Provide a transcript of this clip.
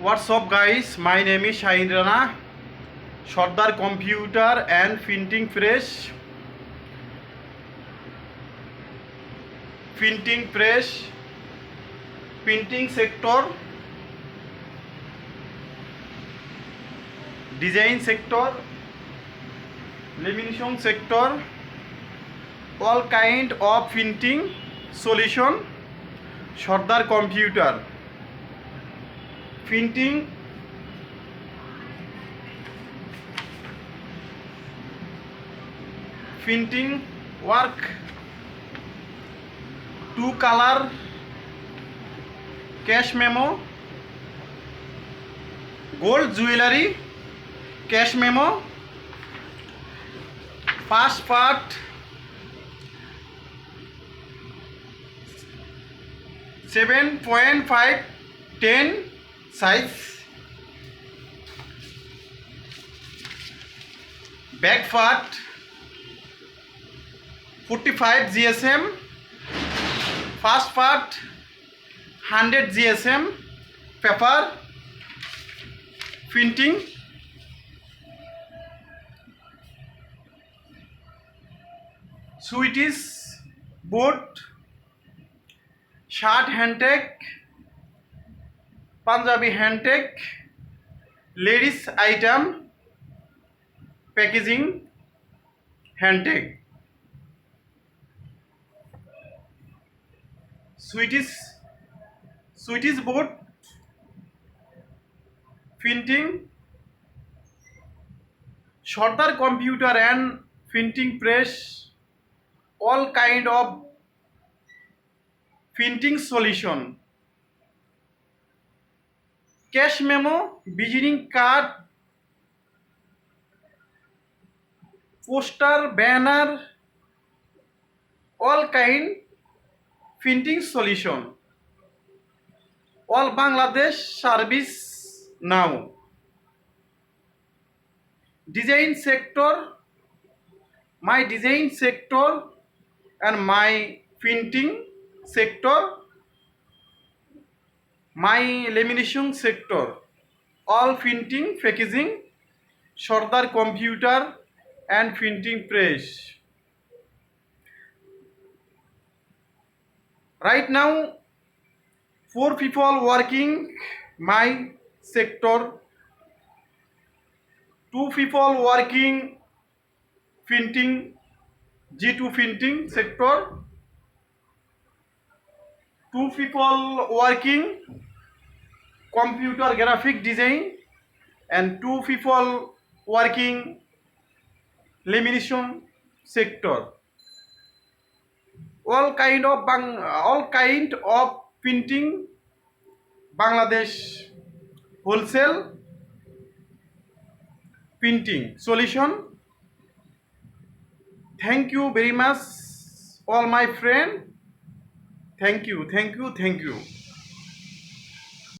What's up guys, my name is Shahin Rana, Sardar Computer and Printing Press. Printing sector, design sector, lamination sector, all kind of printing solution, Sardar Computer. Printing printing work two colour cash memo gold jewellery cash memo first part seven point five ten size back part forty five GSM first part hundred GSM paper printing sweets boat shirt hand tag Punjabi hand tag ladies item packaging hand tag sweets sweets board printing Sardar computer and printing press all kind of printing solution cash memo visiting card poster banner all kind printing solution all Bangladesh service now design sector my design sector and my printing sector my lamination sector all printing packaging Sardar computer and printing press right now four people working my sector two people working printing G two printing sector two people working computer graphic design, and two people working lamination sector. All kind of printing, Bangladesh wholesale printing solution. Thank you very much, all my friend. Thank you.